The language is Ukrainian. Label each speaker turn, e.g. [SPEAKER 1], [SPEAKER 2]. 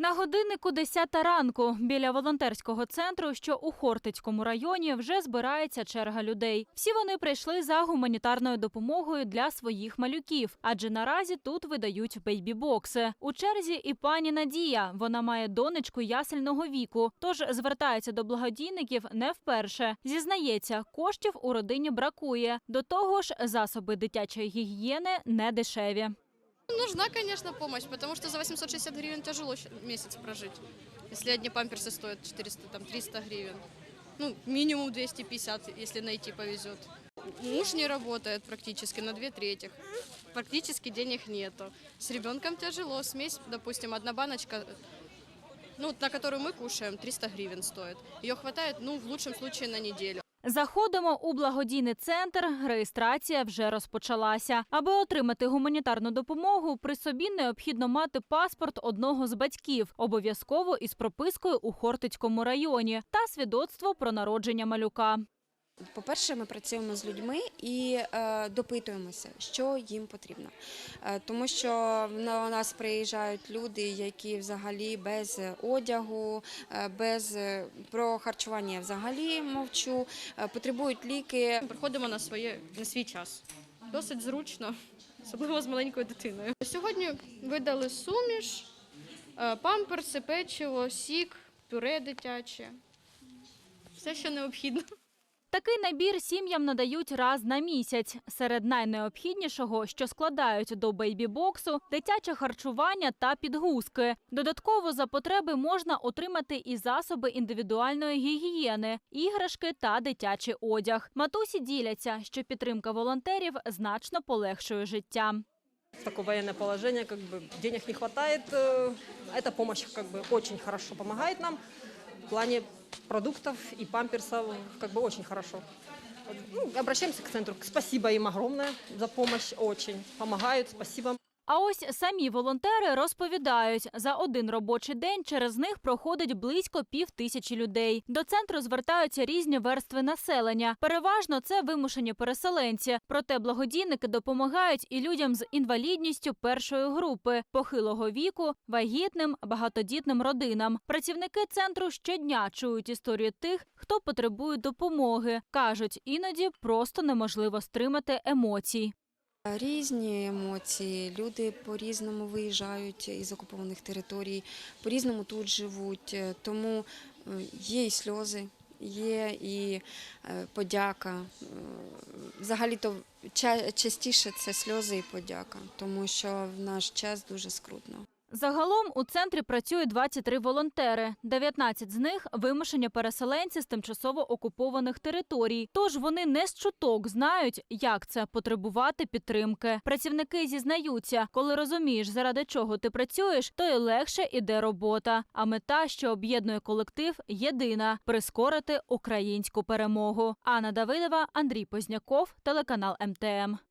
[SPEAKER 1] На годиннику 10 ранку біля волонтерського центру, що у Хортицькому районі, вже збирається черга людей. Всі вони прийшли за гуманітарною допомогою для своїх малюків, адже наразі тут видають бейбі-бокси. У черзі і пані Надія. Вона має донечку ясельного віку, тож звертається до благодійників не вперше. Зізнається, коштів у родині бракує. До того ж, засоби дитячої гігієни не дешеві.
[SPEAKER 2] Нужна, конечно, помощь, потому что за 860 гривен тяжело месяц прожить. Если одни памперсы стоят 400, там 300 гривен. Ну, минимум 250, если найти повезет. Муж не работает практически на две трети. Практически денег нету. С ребенком тяжело. Смесь, допустим, одна баночка, ну, на которую мы кушаем, 300 гривен стоит. Ее хватает, ну, в лучшем случае на неделю.
[SPEAKER 1] Заходимо у благодійний центр. Реєстрація вже розпочалася. Аби отримати гуманітарну допомогу, при собі необхідно мати паспорт одного з батьків, обов'язково із пропискою у Хортицькому районі, та свідоцтво про народження малюка.
[SPEAKER 3] По-перше, ми працюємо з людьми і е, допитуємося, що їм потрібно. Е, тому що на нас приїжджають люди, які взагалі без одягу, е, без про харчування я взагалі мовчу, е, потребують ліки.
[SPEAKER 2] Приходимо на своє на свій час. Досить зручно, особливо з маленькою дитиною. Сьогодні видали суміш, е, памперси, печиво, сік, пюре дитяче. Все, що необхідно.
[SPEAKER 1] Такий набір сім'ям надають раз на місяць. Серед найнеобхіднішого, що складають до бейбі-боксу, дитяче харчування та підгузки. Додатково за потреби можна отримати і засоби індивідуальної гігієни, іграшки та дитячий одяг. Матусі діляться, що підтримка волонтерів значно полегшує життя.
[SPEAKER 4] такое военное положение, как бы денег не хватает. э, Эта помощь как бы очень хорошо помогает нам в плане продуктов и памперсов, как бы очень хорошо. Ну, обращаемся к центру. Спасибо им огромное за помощь, очень помогают, спасибо.
[SPEAKER 1] А ось самі волонтери розповідають, за один робочий день через них проходить близько пів тисячі людей. До центру звертаються різні верстви населення. Переважно це вимушені переселенці. Проте благодійники допомагають і людям з інвалідністю першої групи, похилого віку, вагітним, багатодітним родинам. Працівники центру щодня чують історії тих, хто потребує допомоги. кажуть, іноді просто неможливо стримати емоцій.
[SPEAKER 3] Різні емоції, люди по-різному виїжджають із окупованих територій, по-різному тут живуть, е, тому е, є і сльози, є і е, подяка. Е, Взагалі-то частіше це сльози і подяка, тому що в наш час дуже скрутно.
[SPEAKER 1] Загалом у центрі працює 23 волонтери. 19 з них вимушені переселенці з тимчасово окупованих територій. Тож вони не з чуток знають, як це потребувати підтримки. Працівники зізнаються, коли розумієш, заради чого ти працюєш, то й легше іде робота. А мета, що об'єднує колектив, єдина прискорити українську перемогу. Анна Давидова, Андрій Позняков, телеканал МТМ.